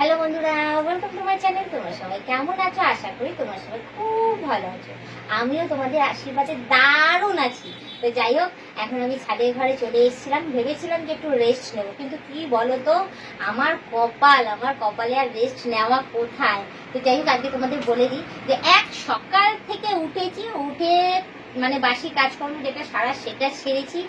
Hello বন্ধুরা welcome to my channel তোমরা সবাই কেমন আছো? আশা করি তোমরা সবাই খুব ভালো আছো। আমিও তোমাদের আশীর্বাদে দারুণ আছি। তো যাই হোক, এখন আমি ছাদের ঘরে চলে এসেছিলাম। ভেবেছিলাম যে একটু রেস্ট নেব, কিন্তু কি বলো তো আমার কপাল, আমার কপালে আর রেস্ট নেওয়া কোথায়? তো যাই হোক, আজকে তোমাদের বলে দিই যে, এক সকাল থেকে উঠেছি, উঠে মানে বাসি কাজকর্ম যেটা সারা সেটা সেরেছি।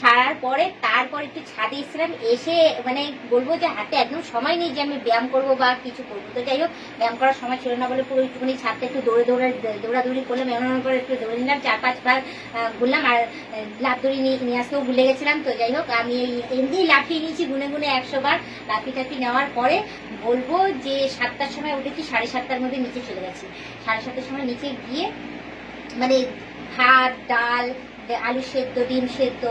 সারার পরে তারপর একটু ছাদে এসেছিলাম। এসে মানে বলব যে হাতে একদম সময় নেই যে আমি ব্যায়াম করব বা কিছু করব। তো যাই হোক ব্যায়াম করার সময় ছিল না বলে পুরো একটুখানি ছাদটা একটু দৌড়ে দৌড়ে দৌড়াদৌড়ি করলাম। এমন করে একটু দৌড়ে নিলাম। চার পাঁচবার আহ, ঘুরলাম। আর লাফ দড়ি নিয়ে আসতেও ভুলে গেছিলাম। তো যাই হোক আমি এই এমনি লাফিয়ে নিয়েছি গুনে গুনে একশো বার। লাফি টাফি নেওয়ার পরে বলব যে সাতটার সময় উঠেছি সাড়ে সাতটার মধ্যে নিচে চলে গেছি। সাড়ে সাতটার সময় নিচে গিয়ে মানে ভাত ডাল দে- আলু সেদ্ধ ডিম সেদ্ধ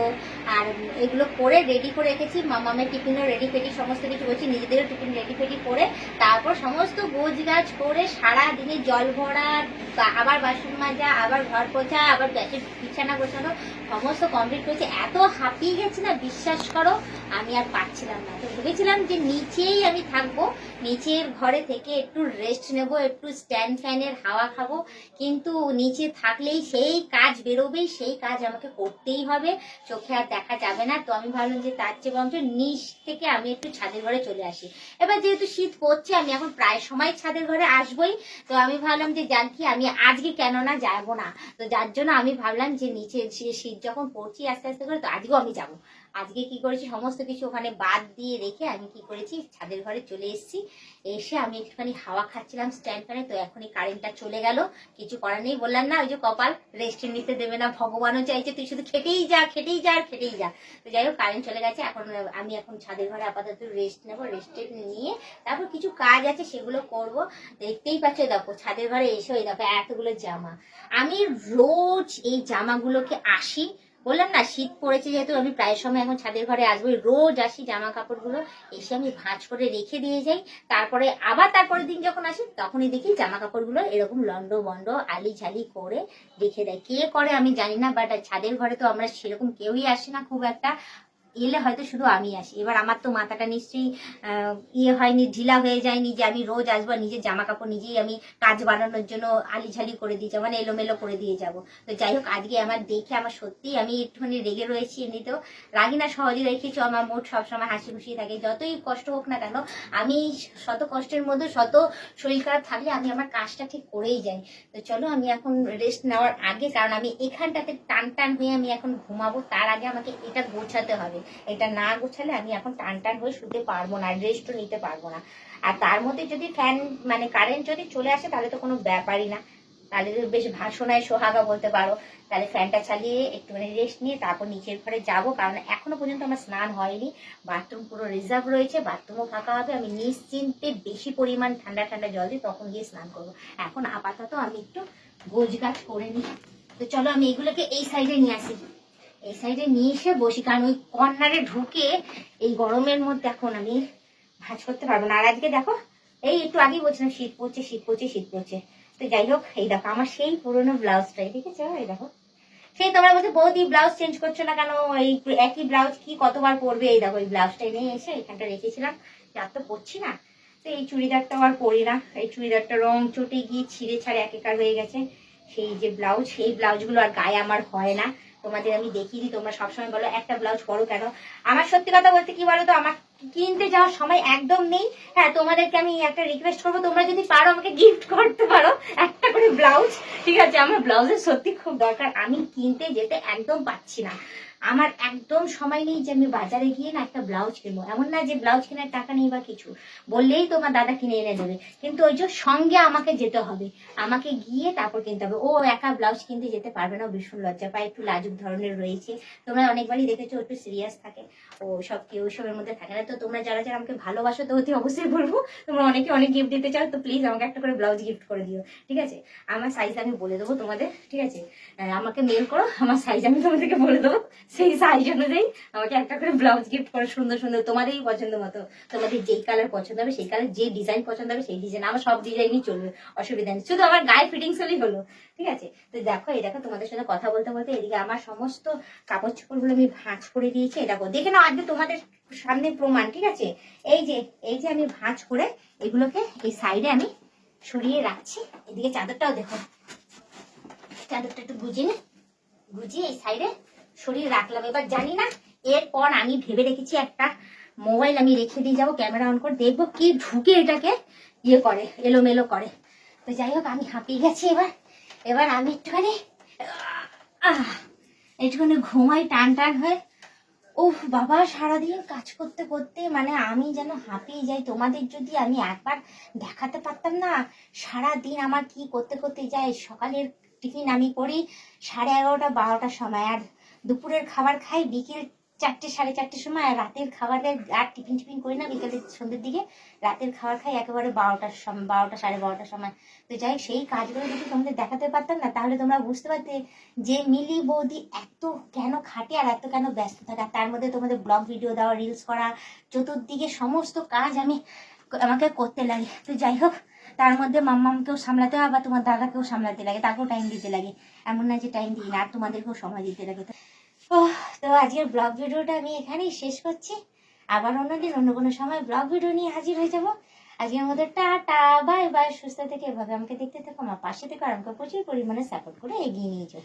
আর এগুলো করে রেডি করে রেখেছি। মামামের টিফিনও রেডি ফেডি, সমস্ত কিছু করছি নিজেদেরও টিফিন রেডি ফেডি করে তারপর সমস্ত গোছ গাছ করে সারা দিনে জল ভরা আবার বাসন মাজা, আবার ঘর পোছা, আবার গ্যাসের বিছানা গোছানো, সমস্ত কমপ্লিট করেছি। এত হাঁপিয়ে গেছি না, বিশ্বাস করো, আমি আর পারছিলাম না। তো ভেবেছিলাম যে নিচেই আমি থাকব, নিচের ঘরে থেকে একটু রেস্ট নেব, একটু স্ট্যান্ড ফ্যানের হাওয়া খাব। কিন্তু নিচে থাকলেই সেই কাজ বেরোবেই, সেই কাজ আমাকে করতেই হবে। চোখে আর দেখা যাবে না। তো আমি ভাবলাম যে তার চেয়ে বরঞ্চ নিচ থেকে আমি একটু ছাদের ঘরে চলে আসি। এবার যেহেতু শীত পড়ছে, আমি এখন প্রায় সময় ছাদের ঘরে আসবই। তো আমি ভাবলাম যে, জানকি, আমি আজকে কেন না যাব না? তো যার জন্য আমি ভাবলাম যে, নিচে শীত যখন পড়ছি আস্তে আস্তে করে, তো আজকেও আমি যাব। আজকে কি করেছি? সমস্ত কিছু ওখানে বাদ দিয়ে রেখে আমি কি করেছি? ছাদের ঘরে চলে এসেছি। এসে আমি একটুখানি হাওয়া খাচ্ছিলাম স্ট্যান্ড ফ্যানে তো এখনই কারেন্টটা চলে গেল। কিছু করার নেই। বললাম, না, ওই যে কপাল রেস্ট নিতে দেবে না। ভগবানও চাইছে, তুই শুধু খেটেই যা খেটেই যা, আর খেটেই যা। তো যাই হোক কারেন্ট চলে গেছে। এখন আমি এখন ছাদের ঘরে আপাতত রেস্ট নেব রেস্ট নিয়ে তারপর কিছু কাজ আছে, সেগুলো করব। দেখতেই পাচ্ছ দেখো, ছাদের ঘরে এসে ওই দেখো এতগুলো জামা। আমি রোজ এই জামাগুলোকে আসি বললাম না, শীত পড়েছে যেহেতু, আমি প্রায় সময় এখন ছাদের ঘরে আসব, রোজ আসি জামা কাপড়গুলো এসে আমি ভাঁজ করে রেখে দিয়ে যাই। তারপরে, আবার তারপরের দিন যখন আসি, তখনই দেখি জামা কাপড়গুলো এরকম লন্ড বন্ড, আলি ঝালি করে রেখে দেয়। কে করে আমি জানি না বাট ছাদের ঘরে তো আমরা সেরকম কেউই আসি না খুব একটা। এলে হয়তো শুধু আমি আসি। এবার আমার তো মাথাটা নিশ্চয়ই ইয়ে হয়নি, ঢিলা হয়ে যায়নি যে আমি রোজ আসব নিজের জামা কাপড় নিজেই আমি কাজ বানানোর জন্য আলিঝালি করে দিয়ে যাব মানে এলোমেলো করে দিয়ে যাব। তো যাই হোক, আজকে আমার দেখে আমার সত্যিই আমি একটুখানি রেগে রয়েছি এমনিতেও রাগি না সহজে রেখেছো, আমার মুড সবসময় হাসি খুশি থাকে। যতই কষ্ট হোক না কেন, আমি শত কষ্টের মধ্যে শত শরীর খারাপ থাকলে আমি আমার কাজটা ঠিক করেই যাই। তো চলো, আমি এখন রেস্ট নেওয়ার আগে, কারণ আমি এখানটাতে টান টান হয়ে আমি এখন ঘুমাবো, তার আগে আমাকে এটা গোছাতে হবে। এটা না গোছালে আমি এখন টান টান হয়ে শুতে পারব না রেস্টও নিতে পারব না। আর তার মধ্যে যদি ফ্যান মানে কারেন্ট যদি চলে আসে, তাহলে তো কোনো ব্যাপারই না। তাহলে তো বেশ ভাষণায় সোহাগা বলতে পারো। তাহলে ফ্যানটা চালিয়ে একটুখানি রেস্ট নিয়ে তারপর নিচের ঘরে যাব, কারণ এখনও পর্যন্ত আমার স্নান হয়নি। বাথরুম পুরো রিজার্ভ রয়েছে বাথরুমও ফাঁকা হবে। আমি নিশ্চিন্তে বেশি পরিমাণ ঠান্ডা ঠান্ডা জল দিয়ে তখন গিয়ে স্নান করব। এখন আপাতত আমি একটু গোছ গাছ করে নিই। তো চলো আমি এগুলোকে এই সাইডে নিয়ে আসি। এই সাইডে নিয়ে এসে বসি, কারণ ওই কর্নারে ঢুকে এই গরমের মধ্যে এখন আমি ভাজ করতে পারব না। আর আজকে দেখো, এই একটু আগেই বলছিলাম, শীত পড়ছে শীত পড়ছে শীত পড়ছে। তো যাই হোক, এই দেখো, আমার সেই পুরোনো ব্লাউজটাই ঠিক আছে? এই দেখো। সেই তোমরা বলছো, বৌদি ব্লাউজ চেঞ্জ করছ না কেন? এই একই ব্লাউজ কি কতবার পরবে? এই দেখো এই ব্লাউজটাই নিয়ে এসে এখানটা রেখেছিলাম। আর তো পরছি না। তো এই চুড়িদারটা আর পরি না। এই চুড়িদারটা রং চটে গিয়ে ছিঁড়ে ছাড়ে একেকার হয়ে গেছে। সেই যে ব্লাউজ সেই ব্লাউজগুলো আর গায়ে আমার হয় না। তোমাদের আমি দেখিয়ে দিই তোমরা সবসময় বলো, একটা ব্লাউজ পরো কেন? আমার সত্যি কথা বলতে কি বলো তো আমার কিনতে যাওয়ার সময় একদম নেই। হ্যাঁ তোমাদেরকে আমি একটা রিকোয়েস্ট করব, তোমরা যদি পারো আমাকে গিফট করতে পারো, একটা করে ব্লাউজ ঠিক আছে, আমার ব্লাউজের সত্যি খুব দরকার, আমি কিনতে যেতে একদম পাচ্ছি না। আমার একদম সময় নেই যে আমি বাজারে গিয়ে না একটা ব্লাউজ কিনবো। এমন না যে ব্লাউজ কেনার টাকা নেই বা কিছু। বললেই তোমার দাদা কিনে এনে দেবে। কিন্তু ওই যে সঙ্গে আমাকে যেতে হবে। আমাকে গিয়ে তারপর কিনতে হবে। ও একা ব্লাউজ কিনতে যেতে পারবে না ভীষণ লজ্জা পায়। একটু লাজুক ধরনের রয়েছে। তোমরা অনেকবারই দেখেছ একটু সিরিয়াস থাকে। ও সব কেউ সবের মধ্যে থাকে না। তো তোমরা যারা যারা আমাকে ভালোবাসো, তো অতি অবশ্যই বলব, তোমরা অনেকে অনেক গিফট দিতে চাও, তো প্লিজ আমাকে একটা করে ব্লাউজ গিফট করে দিও। ঠিক আছে? আমার সাইজ আমি বলে দেবো তোমাদের। ঠিক আছে? আমাকে মেল করো, আমার সাইজ আমি তোমাদেরকে বলে দেবো। সেই সাইজ অনুযায়ী আমাকে একটা করে ব্লাউজ গিফট করে সুন্দর সুন্দর তোমাদেরই পছন্দ মতো। তোমাদের যেই কালার পছন্দ হবে, সেই কালার যে ডিজাইন পছন্দ হবে, সেই ডিজাইন আমার সব ডিজাইনই চলবে, অসুবিধা নেই। শুধু আমার গায়ে ফিটিংস হলেই হলো, ঠিক আছে? তো দেখো, এই দেখো তোমাদের সাথে কথা বলতে বলতে এদিকে আমার সমস্ত কাপড় চোপড়গুলো আমি ভাঁজ করে দিয়েছি। এটা দেখে নাও আজকে তোমাদের সামনে প্রমাণ, ঠিক আছে? এই যে এই যে আমি ভাঁজ করে এগুলোকে এই সাইডে আমি সরিয়ে রাখছি। এদিকে চাদরটাও দেখো, চাদরটা একটু গুজিয়ে নে। গুজিয়ে এই সাইডে সরিয়ে রাখলাম। এবার জানি না, এরপর আমি ভেবে রেখেছি একটা মোবাইল আমি রেখে দিয়ে যাব, ক্যামেরা অন করে দেখব কি ঢুকে এটাকে ইয়ে করে, এলোমেলো করে। তো যাই হোক, আমি হাঁপিয়ে গেছি এবার। এবার আমি একটুখানি একটুখানি ঘুমাই টান টান হয়ে। উফ, বাবা, সারাদিন কাজ করতে করতে মানে আমি যেন হাঁপিয়ে যাই। তোমাদের যদি আমি একবার দেখাতে পারতাম না সারা দিন আমার কি করতে করতে যায়। সকালের টিফিন আমি করি সাড়ে এগারোটা, বারোটার সময়। আর দুপুরের খাবার খাই, বিকেল চারটে, সাড়ে চারটের সময় রাতের খাবারের আর টিফিন টিফিন করি না, বিকেলের সন্ধ্যের দিকে রাতের খাবার খাই একেবারে বারোটার সময় বারোটা, সাড়ে বারোটার সময়। তো যাই সেই কাজগুলো যদি তোমাদের দেখাতে পারতাম না, তাহলে তোমরা বুঝতে পারতে যে মিলি বৌদি এত কেন খাটে আর এত কেন ব্যস্ত থাকে। আর তার মধ্যে তোমাদের ব্লগ ভিডিও দেওয়া রিলস করা, চতুর্দিকে সমস্ত কাজ আমি আমাকে করতে লাগে। তো যাই হোক, তার মধ্যে মাম্মামকেও সামলাতে হয় আবার তোমার দাদাকেও সামলাতে লাগে। তাকেও টাইম দিতে লাগে। এমন না যে টাইম দিই না, আর তোমাদেরকেও সময় দিতে লাগে। তো তো আজকের ব্লগ ভিডিওটা আমি এখানেই শেষ করছি। আবার অন্যদিন অন্য কোনো সময় ব্লগ ভিডিও নিয়ে হাজির হয়ে যাব। আজকের মধ্যে টাটা বাই বাই সুস্থ থেকে এভাবে আমাকে দেখতে থাকো, আমার পাশে থেকে আর আমাকে প্রচুর পরিমাণে সাপোর্ট করে এগিয়ে নিয়ে যাও।